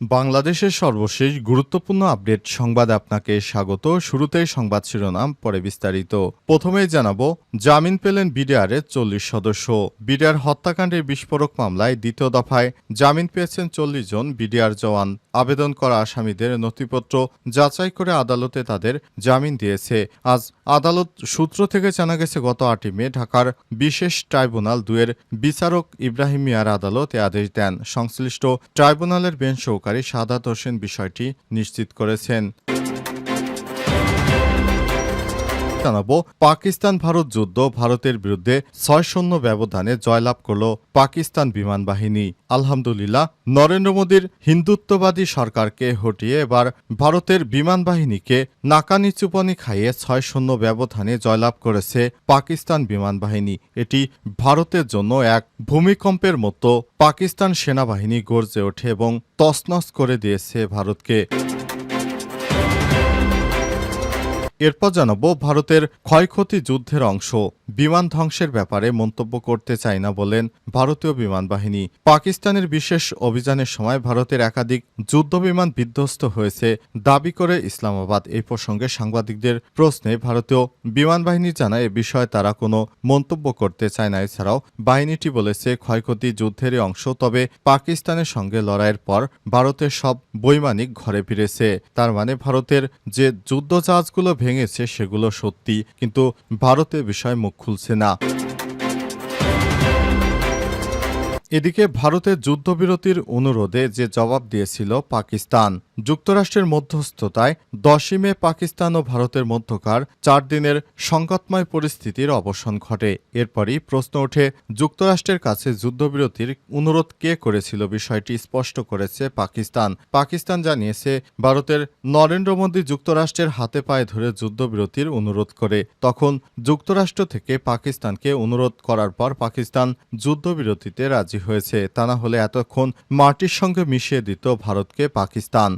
বাংলাদেশের সর্বশেষ গুরুত্বপূর্ণ আপডেট সংবাদে আপনাকে স্বাগত। শুরুতেই সংবাদ শিরোনাম, পরে বিস্তারিত। প্রথমেই জানাব, জামিন পেলেন বিডিআরের চল্লিশ সদস্য। বিডিআর হত্যাকাণ্ডের বিস্ফোরক মামলায় দ্বিতীয় দফায় জামিন পেয়েছেন চল্লিশ জন বিডিআর জওয়ান। আবেদন করা আসামিদের নথিপত্র যাচাই করে আদালতে তাদের জামিন দিয়েছে। আজ আদালত সূত্র থেকে জানা গেছে, গত আটই মে ঢাকার বিশেষ ট্রাইব্যুনাল দুয়ের বিচারক ইব্রাহিম মিয়ার আদালত এ আদেশ দেন। সংশ্লিষ্ট ট্রাইব্যুনালের বেঞ্চ সহকারী সাদাত হোসেন বিষয়টি নিশ্চিত করেছেন। জানাব, পাকিস্তান ভারত যুদ্ধ ভারতের বিরুদ্ধে ছয় শূন্য ব্যবধানে জয়লাভ করল পাকিস্তান বিমান বাহিনী। আলহামদুলিল্লাহ, নরেন্দ্র মোদীর হিন্দুত্ববাদী সরকারকে হটিয়ে এবার ভারতের বিমান বাহিনীকে নাকানি চুপানি খাইয়ে ছয় শূন্য ব্যবধানে জয়লাভ করেছে পাকিস্তান বিমান বাহিনী। এটি ভারতের জন্য এক ভূমিকম্পের মতো। পাকিস্তান সেনাবাহিনী গর্জে ওঠে এবং তছনছ করে দিয়েছে ভারতকে। এরপর জানাব ভারতের ক্ষয়ক্ষতি যুদ্ধের অংশ। বিমান ধ্বংসের ব্যাপারে মন্তব্য করতে চাই না বলেন ভারতীয় বিমান বাহিনী। পাকিস্তানের বিশেষ অভিযানের সময় ভারতের একাধিক যুদ্ধ বিমান বিধ্বস্ত হয়েছে দাবি করে ইসলামাবাদ। এই প্রসঙ্গে সাংবাদিকদের প্রশ্নে ভারতীয় বিমান বাহিনী জানায়, এ বিষয়ে তারা কোনো মন্তব্য করতে চায় না। এছাড়াও বাহিনীটি বলেছে, ক্ষয়ক্ষতি যুদ্ধেরই অংশ, তবে পাকিস্তানের সঙ্গে লড়াইয়ের পর ভারতের সব বৈমানিক ঘরে ফিরেছে। তার মানে ভারতের যে যুদ্ধজাহাজগুলো ভেঙেছে সেগুলো সত্যি, কিন্তু ভারতে বিষয় মুখ খুলছে না। এদিকে ভারতের যুদ্ধবিরতির অনুরোধে যে জবাব দিয়েছিল পাকিস্তান যুক্তরাষ্ট্রের মধ্যস্থতায় দশই মে পাকিস্তান ও ভারতের মধ্যকার চার দিনের সংকটময় পরিস্থিতির অবসান ঘটে। এরপরই প্রশ্ন ওঠে, যুক্তরাষ্ট্রের কাছে যুদ্ধবিরতির অনুরোধ কে করেছিল বিষয়টি স্পষ্ট করেছে পাকিস্তান। পাকিস্তান জানিয়েছে, ভারতের নরেন্দ্র মোদী যুক্তরাষ্ট্রের হাতে পায়ে ধরে যুদ্ধবিরতির অনুরোধ করে। তখন যুক্তরাষ্ট্র থেকে পাকিস্তানকে অনুরোধ করার পর পাকিস্তান যুদ্ধবিরতিতে রাজি হয়েছে। তা না হলে এতক্ষণ মাটির সঙ্গে মিশিয়ে দিত ভারতকে পাকিস্তান।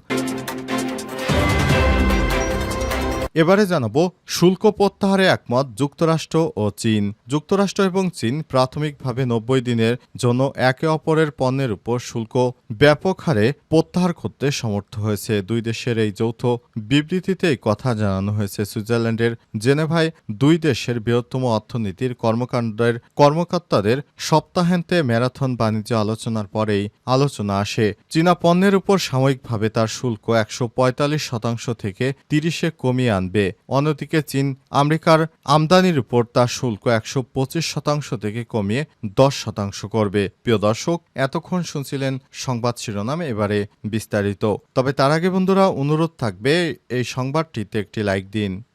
এবারে জানাব, শুল্ক প্রত্যাহারে একমত যুক্তরাষ্ট্র ও চীন। যুক্তরাষ্ট্র এবং চীন প্রাথমিকভাবে নব্বই দিনের জন্য একে অপরের পণ্যের উপর শুল্ক ব্যাপক হারে প্রত্যাহার করতে সমর্থ হয়েছে। দুই দেশের এই যৌথ বিবৃতিতে এই কথা জানানো হয়েছে। সুইজারল্যান্ডের জেনেভায় দুই দেশের বৃহত্তম অর্থনীতির কর্মকাণ্ডের কর্মকর্তাদের সপ্তাহান্তে ম্যারাথন বাণিজ্য আলোচনার পরেই আলোচনা আসে। চীনা পণ্যের উপর সাময়িকভাবে তার শুল্ক একশো পঁয়তাল্লিশ শতাংশ থেকে তিরিশে কমিয়ে আনবে। অন্যদিকে চীন, আমেরিকার আমদানির উপর তার শুল্ক একশো পঁচিশ শতাংশ থেকে কমিয়ে দশ শতাংশ করবে। প্রিয় দর্শক, এতক্ষণ শুনছিলেন সংবাদ শিরোনাম এবারে বিস্তারিত। তবে তার আগে বন্ধুরা, অনুরোধ থাকবে এই সংবাদটিতে একটি লাইক দিন।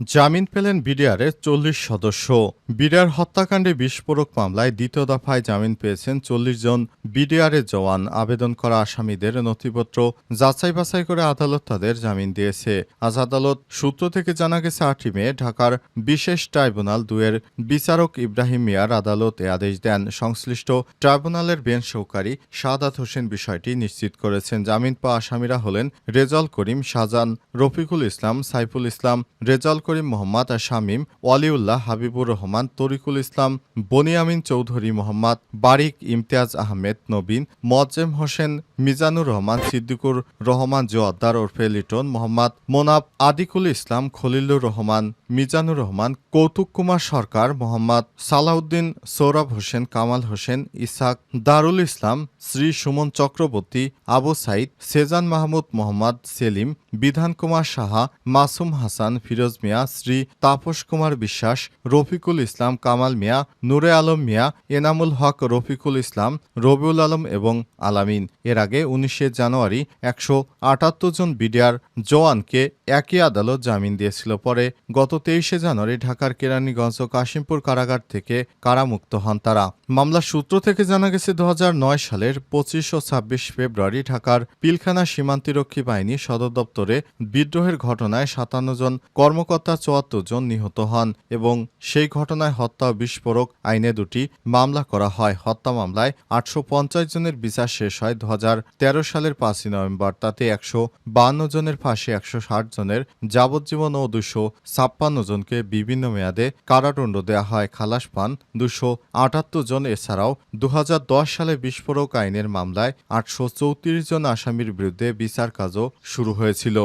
জামিন পেলেন বিডিআরের চল্লিশ সদস্য। বিডিআর হত্যাকাণ্ডে বিস্ফোরক মামলায় দ্বিতীয় দফায় জামিন পেয়েছেন চল্লিশ জন বিডিআরের জওয়ান। আবেদন করা আসামিদের নথিপত্র যাচাই বাছাই করে আদালত তাদের জামিন দিয়েছে। আজ আদালত সূত্র থেকে জানা গেছে, আটই মে ঢাকার বিশেষ ট্রাইব্যুনাল দুয়ের বিচারক ইব্রাহিম মিয়ার আদালত এ আদেশ দেন। সংশ্লিষ্ট ট্রাইব্যুনালের বেঞ্চ সহকারী শাহাদাত হোসেন বিষয়টি নিশ্চিত করেছেন। জামিন পাওয়া আসামিরা হলেন রেজাল করিম শাহজান রফিকুল ইসলাম, সাইফুল ইসলাম, রেজাল করিম মোহাম্মদ শামীম ওয়ালিউল্লাহ হাবিবুর রহমান, তরিকুল ইসলাম, বনিয়ামিন চৌধুরী মোহাম্মদ, বারিক ইমতিয়াজ আহমেদ, নবীন মজেম হোসেন মিজানুর রহমান, সিদ্দিকুর রহমান, জোয়াদ্দার ওরফে লিটন মোহাম্মদ, মোনাব আদিকুল ইসলাম, খলিলুর রহমান, মিজানুর রহমান, কৌতুক কুমার সরকার মোহাম্মদ, সালাউদ্দিন সৌরভ হোসেন, কামাল হোসেন ইসাক দারুল ইসলাম, শ্রী সুমন চক্রবর্তী, আবু সাইদ, সেজান মাহমুদ মোহাম্মদ, সেলিম, বিধান কুমার সাহা, মাসুম হাসান, ফিরোজ মিয়া, শ্রী তাপস কুমার বিশ্বাস, রফিকুল ইসলাম, কামাল মিয়া, নূরে আলম মিয়া, এনামুল হক, রফিকুল ইসলাম, রবিউল আলম এবং আলামিন। এর আগে উনিশে জানুয়ারি একশো আটাত্তর জন বিডিআর জওয়ানকে একই আদালত জামিন দিয়েছিল। পরে গত তেইশে জানুয়ারি ঢাকার কেরানীগঞ্জ ও কাশিমপুর কারাগার থেকে কারামুক্ত হন তারা। মামলার সূত্র থেকে জানা গেছে, দু হাজার নয় সালের পঁচিশ ও ছাব্বিশ ফেব্রুয়ারি ঢাকার পিলখানা সীমান্তিরক্ষী বাহিনী সদর দপ্তরে বিদ্রোহের ঘটনায় সাতান্ন জন কর্মকর্তা চুয়াত্তর জন নিহত হন এবং সেই ঘটনায় হত্যা বিস্ফোরক আইনে দুটি মামলা করা হয়। হত্যা মামলায় আটশো পঞ্চাশ জনের বিচার শেষ হয়। দু হাজার সালের পাঁচই নভেম্বর, তাতে একশো বান্ন জনের ফাঁসি, একশো ষাট জনের যাবজ্জীবন ও দুশো ছাপ্পান্ন জনকে বিভিন্ন মেয়াদে কারাদণ্ড দেওয়া হয়। খালাস পান দুশো আটাত্তর জন। এছাড়াও দু হাজার দশ সালে বিস্ফোরক আইনের মামলায় আটশো চৌত্রিশ জন আসামির বিরুদ্ধে বিচার কাজও শুরু হয়েছিল।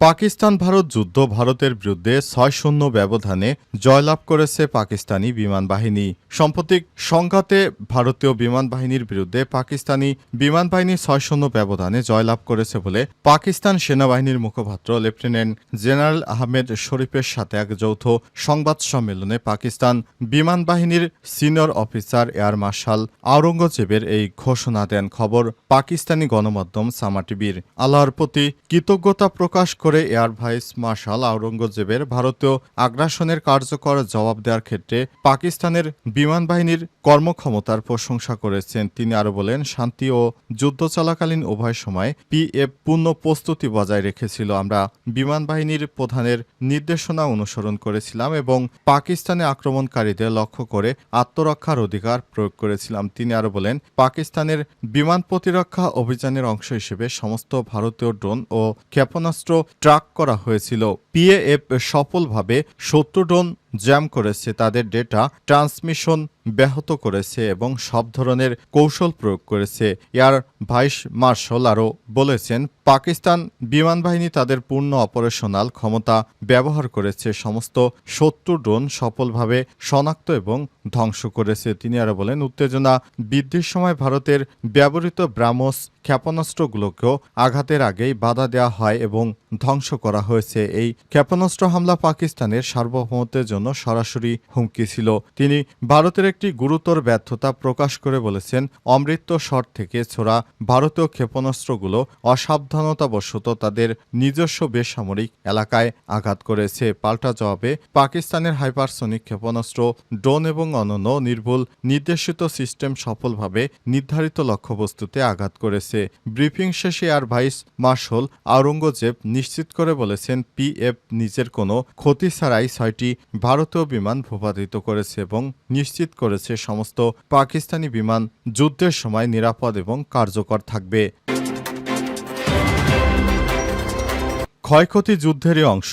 পাকিস্তান ভারত যুদ্ধ ভারতের বিরুদ্ধে ছয় শূন্য ব্যবধানে জয়লাভ করেছে পাকিস্তানি বিমান বাহিনী। সাম্প্রতিক সংঘাতে ভারতীয় বিমান বাহিনীর বিরুদ্ধে পাকিস্তানি বিমান বাহিনী ছয় শূন্য ব্যবধানে জয়লাভ করেছে বলে পাকিস্তান সেনাবাহিনীর মুখপাত্র লেফটেন্যান্ট জেনারেল আহমেদ শরীফের সাথে এক যৌথ সংবাদ সম্মেলনে পাকিস্তান বিমান বাহিনীর সিনিয়র অফিসার এয়ার মার্শাল আওরঙ্গজেবের এই ঘোষণা দেন খবর পাকিস্তানি গণমাধ্যম সামা টিভির। আল্লাহর প্রতি কৃতজ্ঞতা প্রকাশ করে এয়ার ভাইস মার্শাল আওরঙ্গজেবের ভারতীয় আগ্রাসনের কার্যকর জবাব দেওয়ার ক্ষেত্রে পাকিস্তানের বিমান বাহিনীর কর্মক্ষমতার প্রশংসা করেছেন। তিনি আরও বলেন, শান্তি ও যুদ্ধ চলাকালীন উভয় সময় পিএফ পূর্ণ প্রস্তুতি বজায় রেখেছিল। আমরা বিমান বাহিনীর প্রধানের নির্দেশনা অনুসরণ করেছিলাম এবং পাকিস্তানে আক্রমণকারীদের লক্ষ্য করে আত্মরক্ষার অধিকার প্রয়োগ করেছিলাম। তিনি আরও বলেন, পাকিস্তানের বিমান প্রতিরক্ষা অভিযানের অংশ হিসেবে সমস্ত ভারতীয় ড্রোন ও ক্ষেপণাস্ত্র ট্রাক করা হয়েছিল। পিএএফ সফলভাবে সত্তর ড্রোন জ্যাম করেছে, তাদের ডেটা ট্রান্সমিশন ব্যাহত করেছে এবং সব ধরনের কৌশল প্রয়োগ করেছে। এয়ার ভাইস মার্শাল আরও বলেছেন, পাকিস্তান বিমান বাহিনী তাদের পূর্ণ অপারেশনাল ক্ষমতা ব্যবহার করেছে। সমস্ত শত্রু ড্রোন সফলভাবে শনাক্ত এবং ধ্বংস করেছে। তিনি আরও বলেন, উত্তেজনা বৃদ্ধির সময় ভারতের ব্যবহৃত ব্রাহ্মস ক্ষেপণাস্ত্রগুলোকেও আঘাতের আগেই বাধা দেওয়া হয় এবং ধ্বংস করা হয়েছে। এই ক্ষেপণাস্ত্র হামলা পাকিস্তানের সার্বভৌমত্বের জন্য সরাসরি হুমকি ছিল। তিনি ভারতের একটি গুরুতর ব্যর্থতা প্রকাশ করে বলেছেন, অমৃত শট থেকে ছোড়া ভারতীয় ক্ষেপণাস্ত্রগুলো অসাবধানতাবশত তাদের নিজস্ব বেসামরিক এলাকায় আঘাত করেছে। পাল্টা জবাবে পাকিস্তানের হাইপারসনিক ক্ষেপণাস্ত্র, ড্রোন এবং অনন্য নির্ভুল নির্দেশিত সিস্টেম সফলভাবে নির্ধারিত লক্ষ্যবস্তুতে আঘাত করেছে। ব্রিফিং শেষে আর ভাইস মার্শাল আওরঙ্গজেব নিশ্চিত করে বলেছেন, পিএফ নিজের কোনো ক্ষতি ছাড়াই ছয়টি ভারতীয় বিমান ভূপাতিত করেছে এবং নিশ্চিত করেছে সমস্ত পাকিস্তানি বিমান যুদ্ধের সময় নিরাপদ এবং কার্যকর থাকবে। ক্ষয়ক্ষতি যুদ্ধেরই অংশ,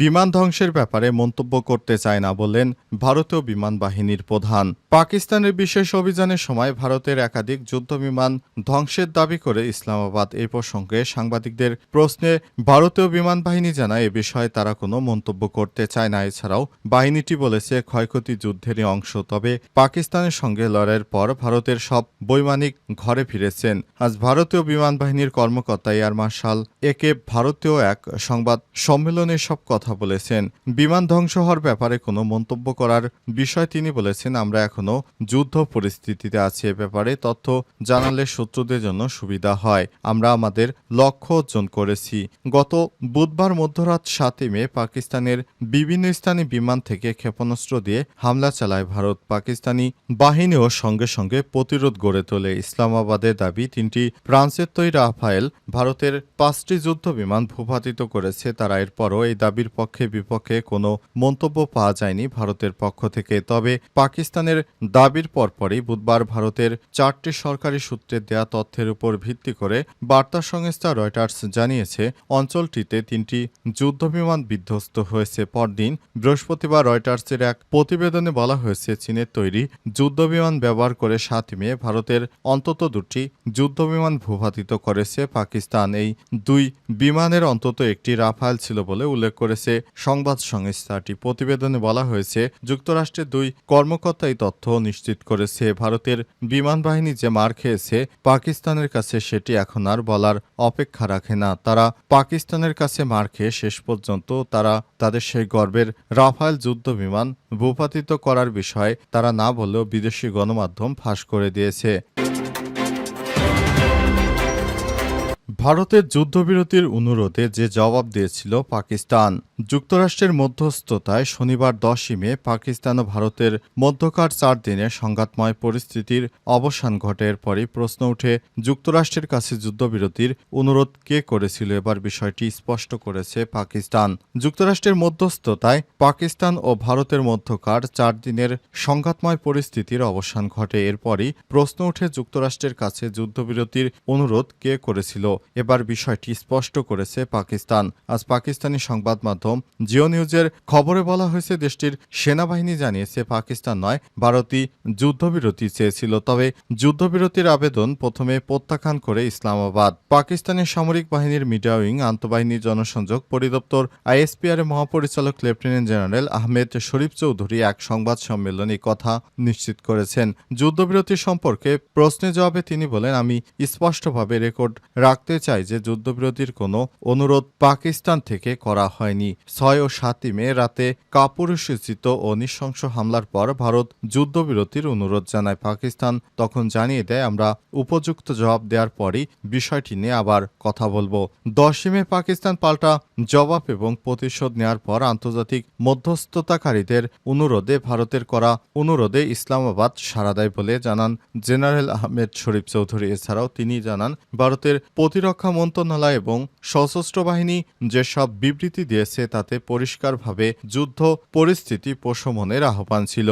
বিমান ধ্বংসের ব্যাপারে মন্তব্য করতে চায় না বললেন ভারতীয় বিমান বাহিনীর প্রধান। পাকিস্তানের বিশেষ অভিযানের সময় ভারতের একাধিক যুদ্ধ বিমান ধ্বংসের দাবি করে ইসলামাবাদ এ প্রসঙ্গে সাংবাদিকদের প্রশ্নে ভারতীয় বিমান বাহিনী জানায় এ বিষয়ে তারা কোনো মন্তব্য করতে চায় না। এছাড়াও বাহিনীটি বলেছে ক্ষয়ক্ষতি যুদ্ধেরই অংশ, তবে পাকিস্তানের সঙ্গে লড়াইয়ের পর ভারতের সব বৈমানিক ঘরে ফিরেছেন। আজ ভারতীয় বিমান বাহিনীর কর্মকর্তা এয়ার মার্শাল একে ভারতীয় এক সংবাদ সম্মেলনে সব কথা বলেছেন। বিমান ধ্বংস হওয়ার ব্যাপারে কোনো মন্তব্য করার বিষয় তিনি বলেছেন, আমরা এখনও যুদ্ধ পরিস্থিতিতে আছি এ ব্যাপারে। তথ্য জানালে শত্রুদের জন্য সুবিধা হয়। আমরা আমাদের লক্ষ্য অর্জন করেছি। গত বুধবার মধ্যরাত সাতই মে পাকিস্তানের বিভিন্ন স্থানে বিমান থেকে ক্ষেপণাস্ত্র দিয়ে হামলা চালায় ভারত। পাকিস্তানি বাহিনীও সঙ্গে সঙ্গে প্রতিরোধ গড়ে তোলে। ইসলামাবাদের দাবি, তিনটি ফ্রান্সের তৈরি রাফায়েল ভারতের পাঁচটি যুদ্ধ বিমান ভূপাতিত করেছে তারা। এরপরও এই দাবির পক্ষে বিপক্ষে কোনো মন্তব্য পাওয়া যায়নি ভারতের পক্ষ থেকে। তবে পাকিস্তানের দাবির পরপরই বুধবার ভারতের চারটি সরকারি সূত্রে দেয়া তথ্যের উপর ভিত্তি করে বার্তা সংস্থা রয়টার্স জানিয়েছে, অঞ্চলটিতে তিনটি যুদ্ধবিমান বিধ্বস্ত হয়েছে। পরদিন বৃহস্পতিবার রয়টার্সের এক প্রতিবেদনে বলা হয়েছে, চীনের তৈরি যুদ্ধবিমান ব্যবহার করে সাত মে ভারতের অন্তত দুটি যুদ্ধবিমান ভূপাতিত করেছে। পাকিস্তান এই দুই বিমানের অন্তত একটি রাফায়েল ছিল বলে উল্লেখ করেছে সংবাদ সংস্থাটি। প্রতিবেদনে বলা হয়েছে, যুক্তরাষ্ট্রের দুই কর্মকর্তা এই তথ্য নিশ্চিত করেছে, ভারতের বিমান বাহিনী যে মার খেয়েছে, পাকিস্তানের কাছে সেটি এখন আর বলার অপেক্ষা রাখে না। তারা পাকিস্তানের কাছে মার খেয়ে শেষ পর্যন্ত তারা তাদের সেই গর্বের রাফায়েল যুদ্ধ বিমান ভূপাতিত করার বিষয়ে তারা না বললেও বিদেশি গণমাধ্যম ফাঁস করে দিয়েছে। ভারতের যুদ্ধবিরতির অনুরোধে যে জবাব দিয়েছিল পাকিস্তান, যুক্তরাষ্ট্রের মধ্যস্থতায় শনিবার দশই মে পাকিস্তান ও ভারতের মধ্যকার চার দিনে সংঘাতময় পরিস্থিতির অবসান ঘটে। এরপরই প্রশ্ন উঠে, যুক্তরাষ্ট্রের কাছে যুদ্ধবিরতির অনুরোধ কে করেছিল? এবার বিষয়টি স্পষ্ট করেছে পাকিস্তান। যুক্তরাষ্ট্রের মধ্যস্থতায় পাকিস্তান ও ভারতের মধ্যকার চার দিনের সংঘাতময় পরিস্থিতির অবসান ঘটে। এরপরই প্রশ্ন উঠে, যুক্তরাষ্ট্রের কাছে যুদ্ধবিরতির অনুরোধ কে করেছিল? এবার বিষয়টি স্পষ্ট করেছে পাকিস্তান। আজ পাকিস্তানি সংবাদ মাধ্যম জিও নিউজের খবরে বলা হয়েছে, দেশটির সেনাবাহিনী জানিয়েছে, পাকিস্তান নয়, ভারতই যুদ্ধবিরতি চেয়েছিল। তবে যুদ্ধবিরতির আবেদন প্রথমে প্রত্যাখ্যান করে ইসলামাবাদ। পাকিস্তানের সামরিক বাহিনীর মিডিয়া উইং, আন্তঃবাহিনী জনসংযোগ পরিদপ্তর আইএসপিআর মহাপরিচালক লেফটেন্যান্ট জেনারেল আহমেদ শরীফ চৌধুরী এক সংবাদ সম্মেলনে কথা নিশ্চিত করেছেন। যুদ্ধবিরতি সম্পর্কে প্রশ্নের জবাবে তিনি বলেন, আমি স্পষ্টভাবে রেকর্ড রাখতে চাই যে যুদ্ধবিরতির কোনো অনুরোধ পাকিস্তান থেকে করা হয়নি। ছয় ও সাতই মে রাতে কাপুরুষোচিত ও নৃশংস হামলার পর ভারত যুদ্ধবিরতির অনুরোধ জানায়। পাকিস্তান তখন জানিয়ে দেয়, আমরা উপযুক্ত জবাব দেওয়ার পরই বিষয়টি নিয়ে আবার কথা বলব। দশই মে পাকিস্তান পাল্টা জবাব এবং প্রতিশোধ নেওয়ার পর আন্তর্জাতিক মধ্যস্থতাকারীদের অনুরোধে ভারতের করা অনুরোধে ইসলামাবাদ সাড়া দেয় বলে জানান জেনারেল আহমেদ শরীফ চৌধুরী। এছাড়াও তিনি জানান, ভারতের প্রতিরক্ষা মন্ত্রণালয় এবং সশস্ত্র বাহিনী যেসব বিবৃতি দিয়েছে তাতে পরিষ্কারভাবে যুদ্ধ পরিস্থিতি প্রশমনের আহ্বান ছিল।